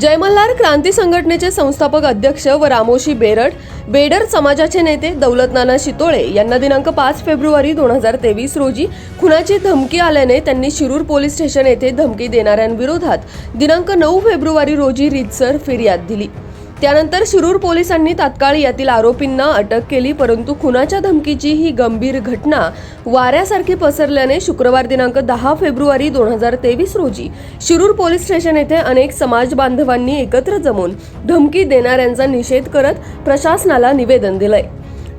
जयमल्हार क्रांती संघटनेचे संस्थापक अध्यक्ष व रामोशी बेरड बेडर समाजाचे नेते दौलतनाना शितोळे यांना दिनांक पाच फेब्रुवारी दोन हजार तेवीस रोजी खुनाची धमकी आल्याने त्यांनी शिरूर पोलीस स्टेशन येथे धमकी देणाऱ्यांविरोधात दिनांक नऊ फेब्रुवारी रोजी रितसर फिर्याद दिली. त्यानंतर शिरूर पोलिसांनी तात्काळ यातील आरोपींना अटक केली परंतु खुनाच्या धमकीची ही गंभीर घटना वाऱ्यासारखी पसरल्याने शुक्रवार दिनांक दहा फेब्रुवारी दोन हजार तेवीस रोजी शिरूर पोलीस स्टेशन येथे अनेक समाज बांधवांनी एकत्र जमून धमकी देणाऱ्यांचा निषेध करत प्रशासनाला निवेदन दिलंय.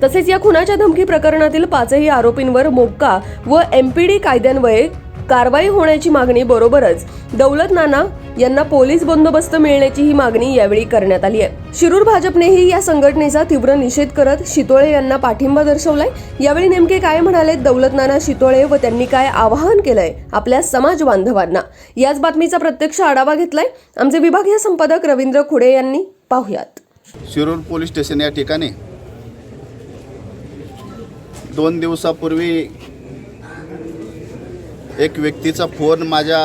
तसेच या खुनाच्या धमकी प्रकरणातील पाचही आरोपींवर मोक्का व एमपीडी कायद्यान्वये कारवाई होण्याची मागणी बरोबरच दौलत नाना यांना पोलीस बंदोबस्त मिळण्याची ही मागणी यावेळी करण्यात आली आहे. शिरूर भाजपनेही या संघटनेचा तीव्र निषेध करत शितोळे यांना पाठिंबा दर्शवलाय. यावेळी नेमके काय म्हणाले दौलत नाना शितोळे व त्यांनी काय आवाहन केलंय आपल्या समाज बांधवांना? याच बातमीचा प्रत्यक्ष आढावा घेतलाय आमचे विभागीय संपादक रवींद्र खुडे यांनी. पाहुयात. शिरूर पोलीस स्टेशन या ठिकाणी दोन दिवसापूर्वी एक व्यक्तीचा फोन माझ्या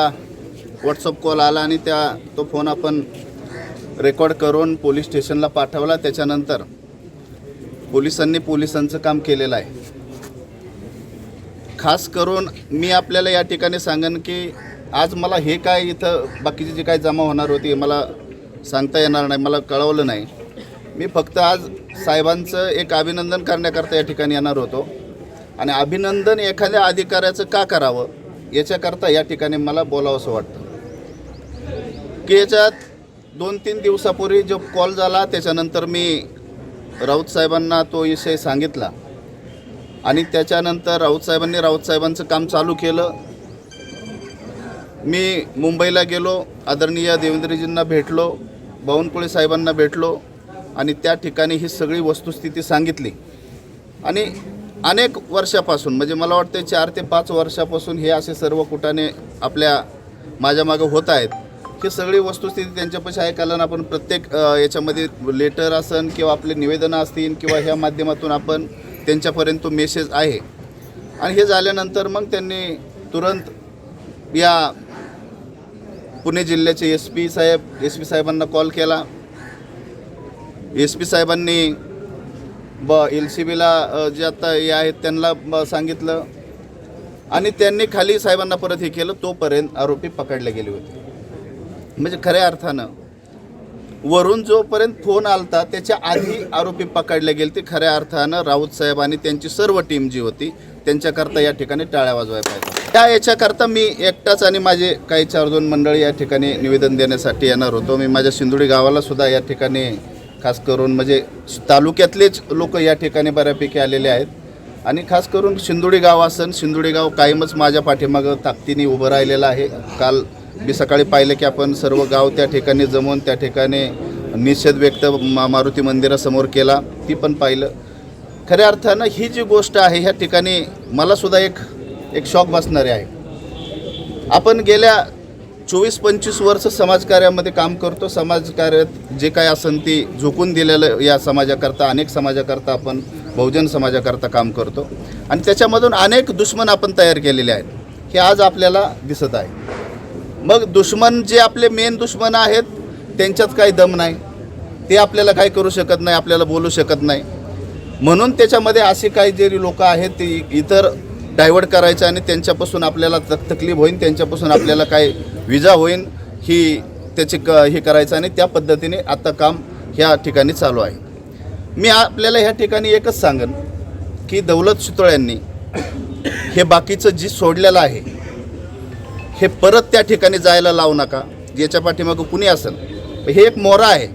व्हॉट्सअप कॉल आला आणि त्या तो फोन आपण रेकॉर्ड करून पोलीस स्टेशनला पाठवला. त्याच्यानंतर पोलिसांनी पोलिसांचं काम केलेलं आहे. खास करून मी आपल्याला या ठिकाणी सांगेन की आज मला हे काय इथं बाकीची जी काय जमा होणार होती मला सांगता येणार नाही मला कळवलं नाही. मी फक्त आज साहेबांचं एक अभिनंदन करण्याकरता या ठिकाणी येणार होतो. आणि अभिनंदन एखाद्या अधिकाऱ्याचं का करावं? याच्याकरता या ठिकाणी मला बोलावंसं वाटतं. की याच्यात दोन तीन दिवसापूर्वी जो कॉल झाला त्याच्यानंतर मी राऊत साहेबांना तो विषय सांगितला. आणि त्याच्यानंतर राऊत साहेबांनी राऊत साहेबांचं काम चालू केलं. मी मुंबईला गेलो आदरणीय देवेंद्रजींना भेटलो बावनकुळे साहेबांना भेटलो आणि त्या ठिकाणी ही सगळी वस्तुस्थिती सांगितली. आणि अनेक वर्षापासून म्हणजे मला वाटतं चार ते पाच वर्षापासून हे असे सर्व कुटाने आपल्या माझ्या मागं होत आहेत. ही सगळी वस्तुस्थिती त्यांच्यापाशी ऐकायला कारण आपण प्रत्येक याच्यामध्ये लेटर असन किंवा आपले निवेदनं असतील किंवा ह्या माध्यमातून आपण त्यांच्यापर्यंत तो मेसेज आहे. आणि हे झाल्यानंतर मग त्यांनी तुरंत या पुणे जिल्ह्याचे एस पी साहेब एस पी साहेबांना कॉल केला. एस पी साहेबांनी ब एल सी बीला जे आता हे आहेत त्यांना ब सांगितलं. आणि त्यांनी खाली साहेबांना परत हे केलं तोपर्यंत आरोपी पकडले गेले होते. म्हणजे खऱ्या अर्थानं वरून जोपर्यंत फोन आलता त्याच्या आधी आरोपी पकडले गेले ते खऱ्या अर्थानं राऊत साहेब आणि त्यांची सर्व टीम जी होती त्यांच्याकरता या ठिकाणी टाळ्या वाजवायला पाहिजे. त्या याच्याकरता मी एकटाच आणि माझे काही चार दोन मंडळी या ठिकाणी निवेदन देण्यासाठी येणार होतो. मी माझ्या सिंधुडी गावाला सुद्धा या ठिकाणी खास करून म्हणजे तालुक्यातलेच लोक या ठिकाणी बऱ्यापैकी आलेले आहेत. आणि खास करून शिंदोडी गाव असन शिंदोडी गाव कायमच माझ्या पाठीमागं ताकदीने उभं राहिलेलं आहे. काल मी सकाळी पाहिलं की आपण सर्व गाव त्या ठिकाणी जमून त्या ठिकाणी निषेध व्यक्त मा मारुती मंदिरासमोर केला ती पण पाहिलं. खऱ्या अर्थानं ही जी गोष्ट आहे ह्या ठिकाणी मलासुद्धा एक एक शॉक बसणारे आहे. आपण गेल्या चोवीस पंचवीस वर्ष समाजकार्यामध्ये काम करतो. समाजकार्यात जे काय असन ती झोकून दिलेलं या समाजाकरता अनेक समाजाकरता आपण बहुजन समाजाकरता काम करतो. आणि त्याच्यामधून अनेक दुश्मन आपण तयार केलेले आहेत. हे आज आपल्याला दिसत आहे. मग दुश्मन जे आपले मेन दुश्मन आहेत त्यांच्यात काही दम नाही. ते आपल्याला काही करू शकत नाही आपल्याला बोलू शकत नाही. म्हणून त्याच्यामध्ये असे काही जे लोक आहेत ते इतर डायव्हर्ट करायचे आणि त्यांच्यापासून आपल्याला तक तकलीफ होईल त्यांच्यापासून आपल्याला काय विजा होईल ही त्याची क हे करायचं आणि त्या पद्धतीने आता काम ह्या ठिकाणी चालू आहे. मी आपल्याला ह्या ठिकाणी एकच सांगन की दौलत शितोळ्यांनी हे बाकीचं जी सोडलेलं आहे हे परत त्या ठिकाणी जायला लावू नका याच्या पाठीमागं कुणी असेल. हे एक मोरा आहे.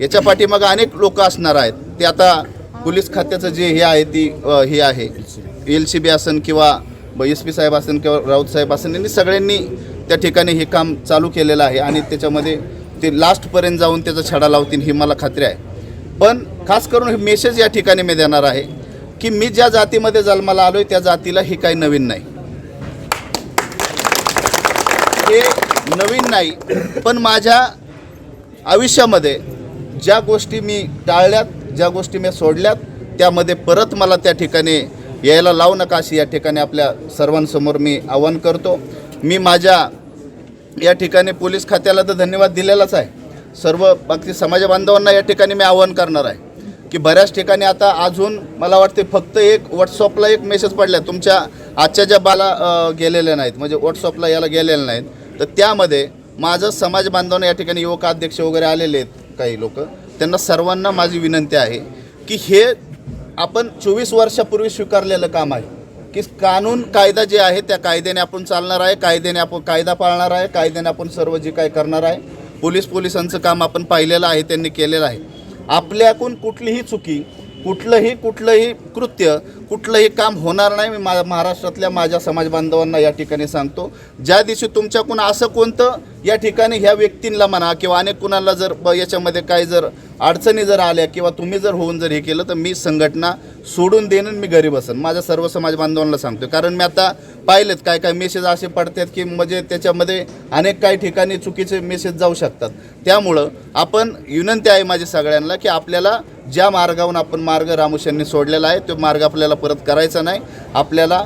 याच्या पाठीमागं अनेक लोक असणार आहेत. ते आता पोलीस खात्याचं जे हे आहे ती हे आहे. एल सी बी असन किंवा एस पी साहेब असन किंवा राऊत साहेब असन यांनी सगळ्यांनी त्या ठिकाणी हे काम चालू केलेलं आहे आणि त्याच्यामध्ये ते लास्टपर्यंत जाऊन त्याचा छडा लावतील ही मला खात्री आहे. पण खास करून हे मेसेज या ठिकाणी मी देणार आहे की मी ज्या जातीमध्ये जन्माला आलो आहे त्या जातीला ही काही नवीन नाही. हे नवीन नाही पण माझ्या आयुष्यामध्ये ज्या गोष्टी मी टाळल्यात ज्या गोष्टी मी सोडल्यात त्यामध्ये परत मला त्या ठिकाणी यायला लावू नका अशी या ठिकाणी आपल्या सर्वांसमोर मी आवाहन करतो. मी माझ्या या ठिकाणी पोलीस खात्याला तर धन्यवाद दिलेलाच आहे. सर्व बाकी समाज बांधवांना या ठिकाणी मी आवाहन करणार आहे की बऱ्याच ठिकाणी आता अजून मला वाटते फक्त एक व्हॉट्सअपला एक मेसेज पडला तुमच्या आजच्या ज्या बाला गेलेल्या नाहीत म्हणजे व्हॉट्सअपला याला गेलेल्या नाहीत तर त्यामध्ये माझं समाज बांधवांना या ठिकाणी युवक अध्यक्ष वगैरे आलेले आहेत काही लोक. त्यांना सर्वांना माझी विनंती आहे की हे आपण चोवीस वर्षापूर्वी स्वीकारलेलं काम आहे. की कानून कायदा जे आहे त्या कायद्याने आपण चालणार आहे कायद्याने आपण कायदा पाळणार आहे कायद्याने आपण सर्व जे काय करणार आहे पोलीस पोलिसांचं काम आपण पाहिलेलं आहे त्यांनी केलेलं आहे. आपल्याकडून कुठलीही चुकी कुठलंही कुठलंही कृत्य कुठलंही काम होणार नाही मी मा महाराष्ट्रातल्या माझ्या समाज बांधवांना या ठिकाणी सांगतो. ज्या दिवशी तुमच्याकडून असं कोणतं या ठिकाणी ह्या व्यक्तींना म्हणा किंवा अनेक कुणाला जर ब- याच्यामध्ये काय जर अडचणी जर आल्या किंवा तुम्ही जर होऊन जर हे केलं तर मी संघटना सोडून देणं आणि मी घरी बसन. माझ्या सर्व समाज बांधवांना सांगतो कारण मी आता पाहिलेत काय काय मेसेज असे पडतात की म्हणजे त्याच्यामध्ये अनेक काही ठिकाणी चुकीचे मेसेज जाऊ शकतात. त्यामुळं आपण विनंती आहे माझी सगळ्यांना की आपल्याला ज्या मार्गावरून आपण मार्ग रामुशांनी सोडलेला आहे तो मार्ग आपल्याला परत करायचा नाही. आपल्याला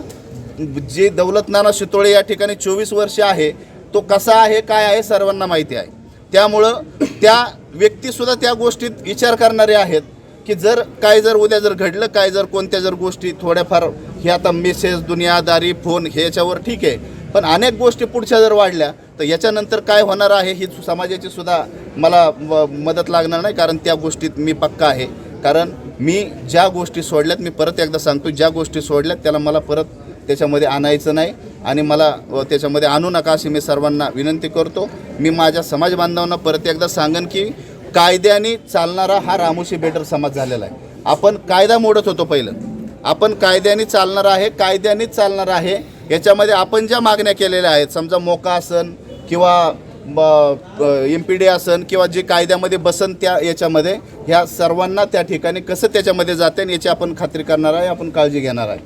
जे दौलत नाना शितोळे या ठिकाणी चोवीस वर्षे आहे तो कसा आहे काय आहे सर्वांना माहिती आहे. त्यामुळं त्या व्यक्तीसुद्धा त्या गोष्टीत विचार करणारे आहेत की जर काय जर उद्या जर घडलं काय जर कोणत्या जर गोष्टी थोड्याफार हे आता मेसेज दुनियादारी फोन हे याच्यावर ठीक आहे. पण अनेक गोष्टी पुढच्या जर वाढल्या तर याच्यानंतर काय होणार आहे ही समाजाची सुद्धा मला मदत लागणार नाही कारण त्या गोष्टीत मी पक्का आहे. कारण मी ज्या गोष्टी सोडल्यात मी परत एकदा सांगतो ज्या गोष्टी सोडल्यात त्याला मला परत त्याच्यामध्ये आणायचं नाही आणि मला व त्याच्यामध्ये आणू नका अशी मी सर्वांना विनंती करतो. मी माझ्या समाज बांधवांना परत एकदा सांगेन की कायद्याने चालणारा हा रामोशी बेटर समाज झालेला आहे. आपण कायदा मोडत होतो पहिलं. आपण कायद्याने चालणार आहे कायद्यानेच चालणार आहे. याच्यामध्ये आपण ज्या मागण्या केलेल्या आहेत समजा मोका असन किंवा एम पी डी असन किंवा जे कायद्यामध्ये बसन त्या याच्यामध्ये ह्या सर्वांना त्या ठिकाणी कसं त्याच्यामध्ये जाते याची आपण खात्री करणार आहे आपण काळजी घेणार आहे.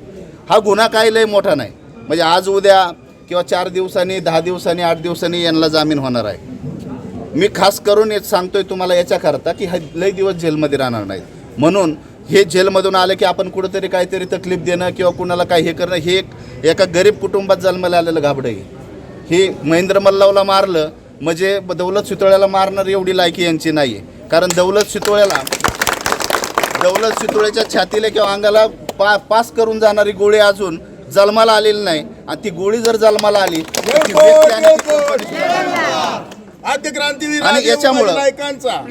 हा गुन्हा काय लय मोठा नाही. म्हणजे आज उद्या किंवा चार दिवसांनी दहा दिवसांनी आठ दिवसांनी यांना जामीन होणार आहे. मी खास करून एक सांगतोय तुम्हाला याच्याकरता की हा लय दिवस जेलमध्ये राहणार नाहीत. म्हणून हे जेलमधून आलं की आपण कुठंतरी काहीतरी तकलीफ देणं किंवा कुणाला काही हे करणं हे एक एका गरीब कुटुंबात जन्माला आलेलं घाबडं आहे. हे महेंद्र मल्लावला मारलं म्हणजे दौलत सुतोळ्याला मारणार एवढी लायकी यांची नाही आहे कारण दौलत शितोळ्याला दौलत सुतोळ्याच्या छातीला किंवा अंगाला पा पास करून जाणारी गोळी अजून जन्माला आलेली नाही. आणि ती गोळी जर जन्माला आली आणि याच्यामुळं-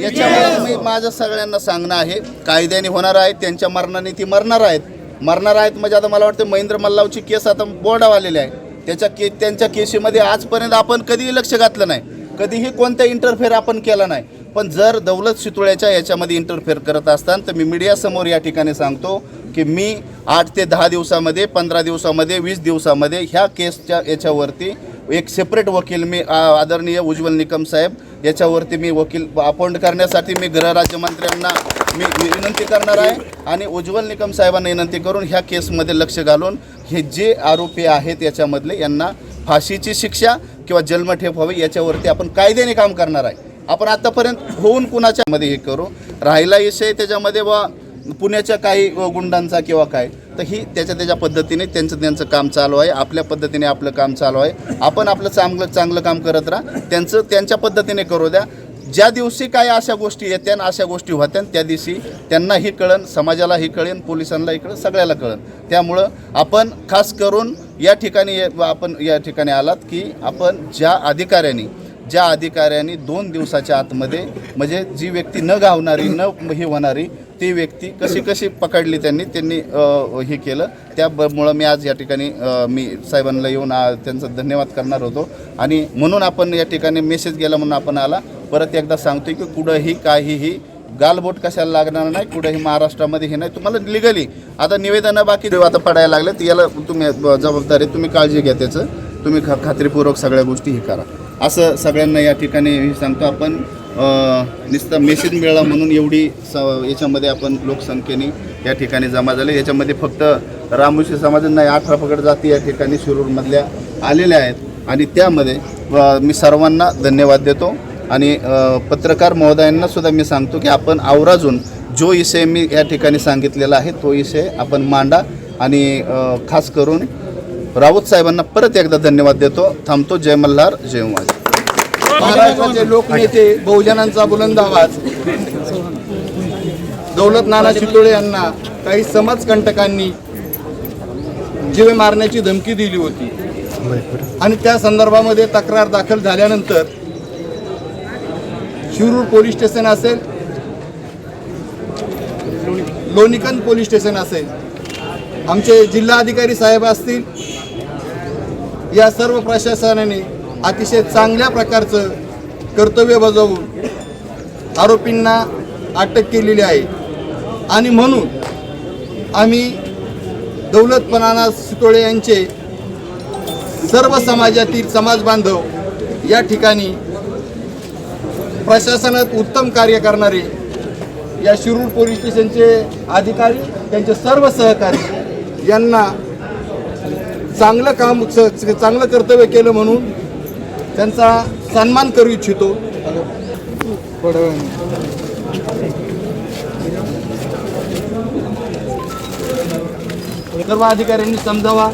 याच्यामुळे मी माझं सगळ्यांना सांगणं आहे कायद्याने होणार आहे त्यांच्या मरणाने ती मरणार आहेत. मरणार आहेत म्हणजे आता मला वाटतं महेंद्र मल्लावची केस आता बोर्डावर आलेली आहे. त्याच्या के त्यांच्या केसीमध्ये आजपर्यंत आपण कधीही लक्ष घातलं नाही. कधीही कोणता इंटरफेअर आपण केला नाही. पण जर दौलत शितोळ्याच्या याच्यामध्ये इंटरफेअर करत असताना तर मी मीडियासमोर या ठिकाणी सांगतो की मी आठ ते दहा दिवसामध्ये पंधरा दिवसामध्ये वीस दिवसामध्ये ह्या केसच्या याच्यावरती एक सेपरेट वकील मी आ, आदरणीय उज्ज्वल निकम साहेब याच्यावरती मी वकील अपॉइंट करण्यासाठी मी गृहराज्यमंत्र्यांना मी विनंती करणार आहे आणि उज्ज्वल निकम साहेबांना विनंती करून ह्या केसमध्ये लक्ष घालून हे जे आरोपी आहेत याच्यामधले यांना फाशीची शिक्षा किंवा जन्मठेप व्हावी याच्यावरती आपण कायद्याने काम करणार आहे. आपण आतापर्यंत होऊन कुणाच्या मध्ये हे करू? राहिला विषय त्याच्यामध्ये बा पुण्याच्या काही गुंडांचा किंवा काय तर ही त्याच्या त्याच्या पद्धतीने त्यांचं त्यांचं काम चालू आहे. आपल्या पद्धतीने आपलं काम चालू आहे. आपण आपलं चांगलं चांगलं काम करत राहा. त्यांचं त्यांच्या पद्धतीने करू द्या. ज्या दिवशी काय अशा गोष्टी येत्या आणि अशा गोष्टी होत्या त्या दिवशी त्यांनाही कळन समाजालाही कळेन पोलिसांनाही कळेन सगळ्याला कळन त्यामुळं आपण खास करून या ठिकाणी ये- आपण या ठिकाणी आलात की आपण ज्या अधिकाऱ्यांनी ज्या अधिकाऱ्यांनी दोन दिवसाच्या आतमध्ये म्हणजे जी व्यक्ती न गावणारी न हे होणारी ती व्यक्ती कशी कशी पकडली त्यांनी त्यांनी हे केलं. त्यामुळं मी आज या ठिकाणी मी साहेबांना येऊन त्यांचा धन्यवाद करणार होतो. आणि म्हणून आपण या ठिकाणी मेसेज गेला म्हणून आपण आला. परत एकदा सांगतोय की कुठंही काहीही गालबोट कशाला लागणार नाही कुठेही महाराष्ट्रामध्ये हे नाही. तुम्हाला लिगली आता निवेदनं बाकी आता पडायला लागलेत. याला तुम्ही जबाबदारी तुम्ही काळजी घ्या त्याचं. तुम्ही ख खात्रीपूर्वक सगळ्या गोष्टी हे करा. असं सगळ्यांना या ठिकाणी हे सांगतो आपण नुसतं मेसेज मिळाला म्हणून एवढी स याच्यामध्ये आपण लोकसंख्येने या ठिकाणी जमा झाले. याच्यामध्ये फक्त रामोशी समाजांना नाही अठरा पकड जाती या ठिकाणी शिरूरमधल्या आलेल्या आहेत. आणि त्यामध्ये मी सर्वांना धन्यवाद देतो. आणि पत्रकार महोदयांना सुद्धा मी सांगतो की आपण आवराजून जो विषय मी या ठिकाणी सांगितलेला आहे तो विषय आपण मांडा. आणि खास करून राऊत साहेबांना परत एकदा धन्यवाद देतो. थांबतो. जय मल्हार जय उमाजी. महाराष्ट्राचे लोकनेते बहुजनांचा बुलंद आवाज. दौलत नाना चितोळे यांना काही समाजकंटकांनी जीवे मारण्याची धमकी दिली होती. आणि त्या संदर्भामध्ये तक्रार दाखल झाल्यानंतर शिरूर पोलीस स्टेशन असेल लोणीकंद पोलीस स्टेशन असेल आमचे जिल्हाधिकारी साहेब असतील या सर्व प्रशासनाने अतिशय चांगल्या प्रकारचं कर्तव्य बजावून आरोपींना अटक केलेली आहे. आणि म्हणून आम्ही दौलतपणाना सुतोळे यांचे सर्व समाजातील समाज बांधव या ठिकाणी प्रशासनात उत्तम कार्य करणारे या शिरूर पोलीस स्टेशनचे अधिकारी त्यांचे सर्व सहकारी यांना चांगलं काम चांगलं कर्तव्य केलं म्हणून त्यांचा सन्मान करू इच्छितो. सर्व अधिकाऱ्यांनी समजावा.